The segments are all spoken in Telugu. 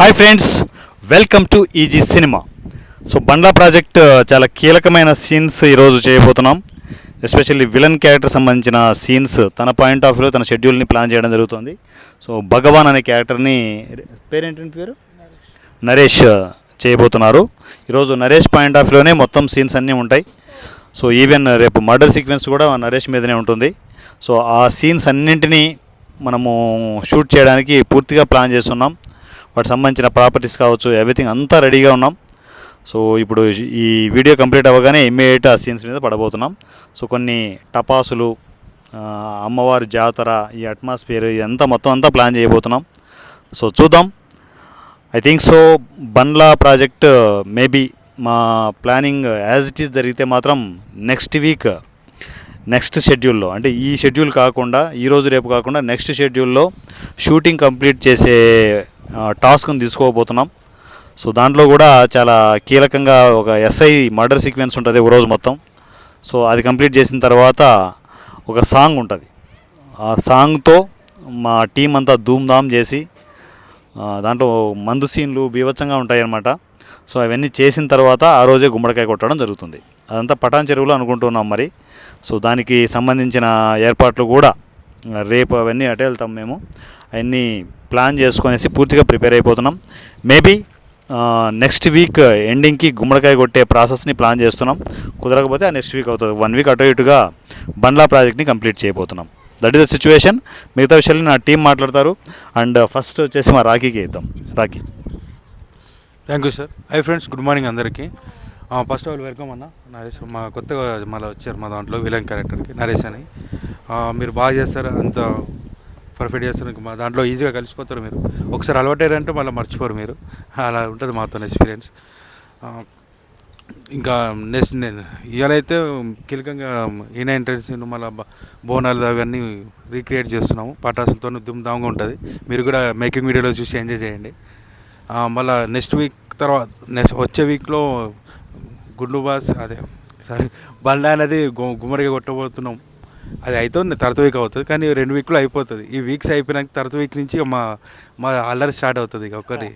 Hi friends welcome to easy cinema so Bandla project చాలా కీలకమైన సీన్స్ ఈరోజు చేయబోతున్నాం. ఎస్పెషల్లీ విలన్ క్యారెక్టర్ సంబంధించిన సీన్స్ తన పాయింట్ ఆఫ్ వ్యూలో తన షెడ్యూల్ని ప్లాన్ చేయడం జరుగుతుంది. సో భగవాన్ అనే క్యారెక్టర్ని పేరేంటంటే పేరు? నరేష్. చేయబోతున్నారు. ఈరోజు నరేష్ పాయింట్ ఆఫ్ వ్యూలోనే మొత్తం సీన్స్ అన్నీ ఉంటాయి. సో ఈవెన్ రేపు మర్డర్ సీక్వెన్స్ కూడా నరేష్ మీదనే ఉంటుంది. సో ఆ సీన్స్ అన్నింటినీ మనము షూట్ చేయడానికి పూర్తిగా ప్లాన్ చేస్తున్నాం. వాటికి సంబంధించిన ప్రాపర్టీస్ కావచ్చు ఎవ్రీథింగ్ అంతా రెడీగా ఉన్నాం. సో ఇప్పుడు ఈ వీడియో కంప్లీట్ అవ్వగానే ఇమ్మీడియట్ ఆ సీన్స్ మీద పడబోతున్నాం. సో కొన్ని టపాసులు అమ్మవారి జాతర ఈ అట్మాస్ఫియర్ ఇదంతా మొత్తం అంతా ప్లాన్ చేయబోతున్నాం. సో చూద్దాం. I think so Bandla project maybe మా ప్లానింగ్ యాజ్ ఇట్ ఈస్ జరిగితే మాత్రం నెక్స్ట్ వీక్ నెక్స్ట్ షెడ్యూల్లో అంటే ఈ షెడ్యూల్ కాకుండా ఈరోజు రేపు కాకుండా నెక్స్ట్ షెడ్యూల్లో షూటింగ్ కంప్లీట్ చేసే టాస్క్ని తీసుకోబోతున్నాం. సో దాంట్లో కూడా చాలా కీలకంగా ఒక ఎస్ఐ మర్డర్ సీక్వెన్స్ ఉంటుంది ఒక రోజు మొత్తం. సో అది కంప్లీట్ చేసిన తర్వాత ఒక సాంగ్ ఉంటుంది. ఆ సాంగ్తో మా టీం అంతా ధూమ్ధామ్ చేసి దాంట్లో మందు సీన్లు బీభత్సంగా ఉంటాయి అన్నమాట సో అవన్నీ చేసిన తర్వాత ఆ రోజే గుమ్మడికాయ కొట్టడం జరుగుతుంది. అదంతా పటాన్ చెరువులో అనుకుంటున్నాం మరి. సో దానికి సంబంధించిన ఏర్పాట్లు కూడా రేపు అవన్నీ అటే వెళ్తాం మేము. అవన్నీ ప్లాన్ చేసుకునేసి పూర్తిగా ప్రిపేర్ అయిపోతున్నాం. మేబీ నెక్స్ట్ వీక్ ఎండింగ్కి గుమ్మడికాయ కొట్టే ప్రాసెస్ని ప్లాన్ చేస్తున్నాం. కుదరకపోతే ఆ నెక్స్ట్ వీక్ అవుతుంది. వన్ వీక్ అటు ఇటుగా బండ్లా ప్రాజెక్ట్ని కంప్లీట్ చేయబోతున్నాం. That is the situation. మిగతా విషయాలు నా టీం మాట్లాడతారు. అండ్ uh, ఫస్ట్ వచ్చేసి మా రాఖీకి ఇద్దాం Rakhi. Thank you sir. Hi friends good morning అందరికీ. ఫస్ట్ ఆఫ్ ఆల్ వెల్కమ్ అన్న. నరేష్ మా కొత్తగా మళ్ళీ వచ్చారు మా దాంట్లో విలన్ క్యారెక్టర్కి. నరేష్ అని. మీరు బాగా చేస్తారు అంత పర్ఫెక్ట్ చేస్తారు ఇంకా మా దాంట్లో ఈజీగా కలిసిపోతారు మీరు. ఒకసారి అలవాటయ్యారంటే మళ్ళీ మర్చిపోరు మీరు. అలా ఉంటుంది మాతో ఎక్స్పీరియన్స్ ఇంకా నెక్స్ట్ నేను ఇవాళైతే కీలకంగా ఈయన ఎంట్రెన్స్ మళ్ళీ బోనాలు అవన్నీ రీక్రియేట్ చేస్తున్నాము. పటాసులతో దుమ్దాంగా ఉంటుంది. మీరు కూడా మేకింగ్ వీడియోలో చూసి ఎంజాయ్ చేయండి. మళ్ళీ మళ్ళా నెక్స్ట్ వీక్ తర్వాత నెక్స్ట్ వచ్చే వీక్లో గుండు బాస్ అదే సారీ బండా అనేది గు- గుమ్మడిగా కొట్టబోతున్నాం. అది అవుతుంది తర్వాత వీక్ అవుతుంది. కానీ రెండు వీక్లో అయిపోతుంది. ఈ వీక్స్ అయిపోయినాక తర్వాత వీక్ నుంచి మా మా అల్లరి స్టార్ట్ అవుతుంది ఇక ఒకటి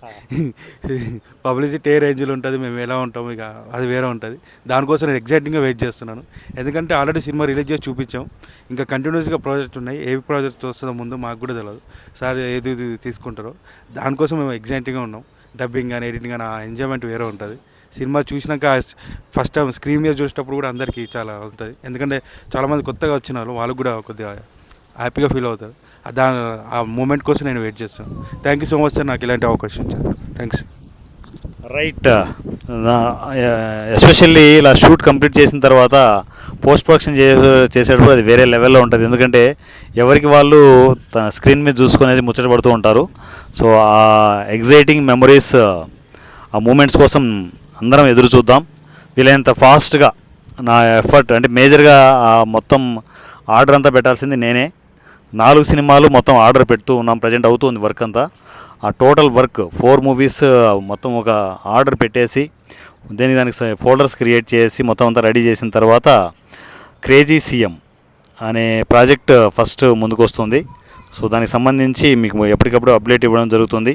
పబ్లిసిటీ ఏ రేంజ్లో ఉంటుంది మేము ఎలా ఉంటాం ఇక అది వేరే ఉంటుంది. దానికోసం నేను ఎగ్జైటింగ్గా వెయిట్ చేస్తున్నాను. ఎందుకంటే ఆల్రెడీ సినిమా రిలీజ్ చేసి చూపించాం. ఇంకా కంటిన్యూస్గా ప్రాజెక్ట్ ఉన్నాయి. ఏ ప్రాజెక్ట్ వస్తుందో ముందు మాకు కూడా తెలియదు సార్ ఏది తీసుకుంటారో దానికోసం మేము ఎగ్జైటింగ్గా ఉన్నాం. డబ్బింగ్ కానీ ఎడిటింగ్ కానీ ఆ ఎంజాయ్మెంట్ వేరే ఉంటుంది. సినిమా చూసినాక ఫస్ట్ టైం స్క్రీన్ మీద చూసేటప్పుడు కూడా అందరికీ చాలా ఉంటుంది. ఎందుకంటే చాలామంది కొత్తగా వచ్చిన వాళ్ళు వాళ్ళకు కూడా కొద్దిగా హ్యాపీగా ఫీల్ అవుతారు. దాని దా ఆ మూమెంట్ కోసం నేను వెయిట్ చేస్తాను. Thank you so much sir నాకు ఇలాంటి అవకాశం ఇచ్చారు. థ్యాంక్స్ రైట్ ఎస్పెషల్లీ ఇలా షూట్ కంప్లీట్ చేసిన తర్వాత పోస్ట్ ప్రొడక్షన్ చే చేసేటప్పుడు అది వేరే లెవెల్లో ఉంటుంది. ఎందుకంటే ఎవరికి వాళ్ళు స్క్రీన్ మీద చూసుకునేది ముచ్చట పడుతూ ఉంటారు. సో ఆ ఎగ్జైటింగ్ మెమరీస్ ఆ మూమెంట్స్ కోసం అందరం ఎదురు చూద్దాం. వీలైనంత ఫాస్ట్గా నా ఎఫర్ట్ అంటే మేజర్గా మొత్తం ఆర్డర్ అంతా పెట్టాల్సింది నేనే. నాలుగు సినిమాలు మొత్తం ఆర్డర్ పెడుతూ ఉన్నాం ప్రజెంట్ అవుతుంది వర్క్ అంతా. ఆ టోటల్ వర్క్ ఫోర్ మూవీస్ మొత్తం ఒక ఆర్డర్ పెట్టేసి దేని దానికి ఫోల్డర్స్ క్రియేట్ చేసి మొత్తం అంతా రెడీ చేసిన తర్వాత క్రేజీ సీఎం అనే ప్రాజెక్ట్ ఫస్ట్ ముందుకు వస్తుంది సో దానికి సంబంధించి మీకు ఎప్పటికప్పుడు అప్డేట్ ఇవ్వడం జరుగుతుంది.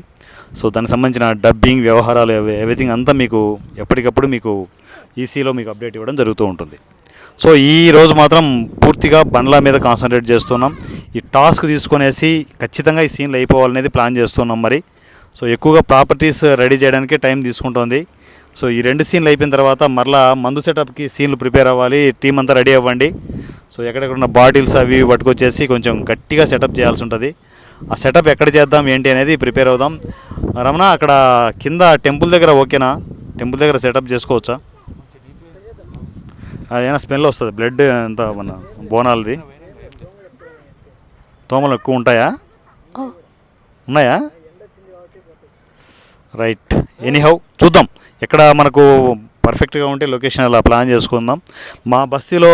సో దానికి సంబంధించిన డబ్బింగ్ వ్యవహారాలు ఎవ్రీథింగ్ అంతా మీకు ఎప్పటికప్పుడు మీకు ఈసీలో మీకు అప్డేట్ ఇవ్వడం జరుగుతూ ఉంటుంది. సో ఈ రోజు మాత్రం పూర్తిగా బండ్ల మీద కాన్సన్ట్రేట్ చేస్తున్నాం. ఈ టాస్క్ తీసుకొనేసి ఖచ్చితంగా ఈ సీన్లు అయిపోవాలనేది ప్లాన్ చేస్తున్నాం మరి. సో ఎక్కువగా ప్రాపర్టీస్ రెడీ చేయడానికి టైం తీసుకుంటుంది. సో ఈ రెండు సీన్లు అయిపోయిన తర్వాత మరలా మందు సెటప్కి సీన్లు ప్రిపేర్ అవ్వాలి. టీం అంతా రెడీ అవ్వండి. సో ఎక్కడెక్కడ ఉన్న బాటిల్స్ అవి ఇవి పట్టుకొచ్చేసి కొంచెం గట్టిగా సెటప్ చేయాల్సి ఉంటుంది. ఆ సెటప్ ఎక్కడ చేద్దాం ఏంటి అనేది ప్రిపేర్ అవుదాం. రమణ అక్కడ కింద టెంపుల్ దగ్గర ఓకేనా? టెంపుల్ దగ్గర సెటప్ చేసుకోవచ్చా? అదేనా స్మెల్ వస్తుంది. బ్లడ్ అంతా మన బోనాలది? దోమలు ఎక్కువ ఉంటాయా? ఉన్నాయా? రైట్ ఎనీహౌ చూద్దాం. ఎక్కడ మనకు పర్ఫెక్ట్గా ఉంటే లొకేషన్ అలా ప్లాన్ చేసుకుందాం. మా బస్తీలో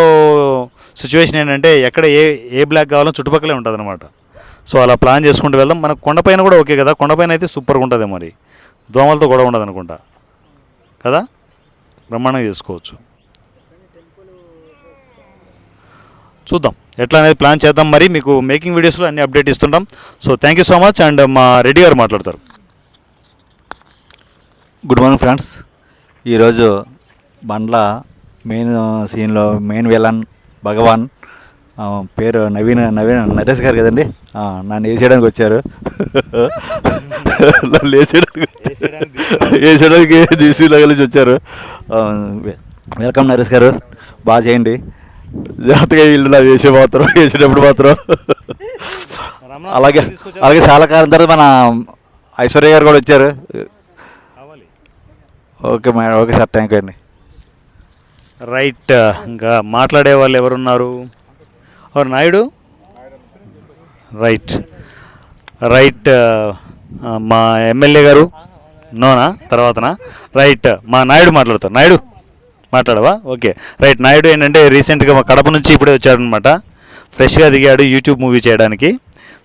సిచ్యువేషన్ ఏంటంటే ఎక్కడ ఏ ఏ బ్లాక్ కావాలో చుట్టుపక్కలే ఉంటుంది అనమాట సో అలా ప్లాన్ చేసుకుంటూ వెళ్దాం. మనకు కొండపైన కూడా ఓకే కదా? కొండపైన అయితే సూపర్గా ఉంటుంది మరి. దోమలతో కూడా ఉండదు అనుకుంటా. కదా? బ్రహ్మాండంగా చేసుకోవచ్చు. చూద్దాం. ఎట్లా అనేది ప్లాన్ చేద్దాం మరి. మీకు మేకింగ్ వీడియోస్లో అన్ని update ఇస్తుంటాం. So thank you so much and మా రెడ్డి గారు మాట్లాడతారు. గుడ్ మార్నింగ్ ఫ్రెండ్స్ ఈరోజు బండ్ల మెయిన్ సీన్లో మెయిన్ విలన్ భగవాన్ పేరు నవీన్ నవీన్ నరేష్ గారు కదండి? ఆ, నన్ను వేసేయడానికి వచ్చారు. నన్ను వేసేయడానికి వేసేయడానికి డీసీలో కలిసి వచ్చారు. వెల్కమ్ నరేష్ గారు. బాగా చేయండి. జాగ్రత్తగా వీళ్ళు నా వేసే మాత్రం వేసేటప్పుడు మాత్రం. అలాగే అలాగే చాలా కాలం తర్వాత మన ఐశ్వర్య గారు కూడా వచ్చారు. Okay madam okay sir thank you అండి. రైట్ ఇంకా మాట్లాడే వాళ్ళు ఎవరున్నారు? ఎవరు నాయుడు? రైట్. రైట్ మా ఎమ్మెల్యే గారు? నోనా? తర్వాతనా? రైట్ మా నాయుడు మాట్లాడతారు నాయుడు మాట్లాడవా? ఓకే. రైట్ నాయుడు ఏంటంటే రీసెంట్గా మా కడప నుంచి ఇప్పుడే వచ్చాడనమాట ఫ్రెష్గా దిగాడు యూట్యూబ్ మూవీ చేయడానికి.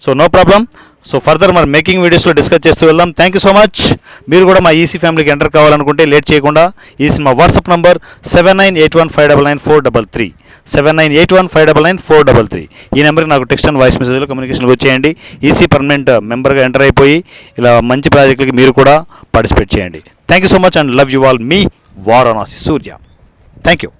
So no problem so further మరి మేకింగ్ వీడియోస్లో డిస్కస్ చేస్తూ వెళ్దాం. థ్యాంక్ యూ సో మచ్ మీరు కూడా మా ఈసీ ఫ్యామిలీకి ఎంటర్ కావాలనుకుంటే లేట్ చేయకుండా ఈసీ మా WhatsApp number seven nine eight one five double nine four double three seven nine eight one five double nine four double three ఈ నెంబర్కి నాకు టెక్స్ట్ అండ్ వాయిస్ మెసేజ్లో కమ్యూనికేషన్కి వచ్చేయండి. ఈసీ పర్మనెంట్ మెంబర్గా ఎంటర్ అయిపోయి ఇలా మంచి ప్రాజెక్టులకి మీరు కూడా పార్టిసిపేట్ చేయండి. Thank you so much and love you all me Varanasi Surya. Thank you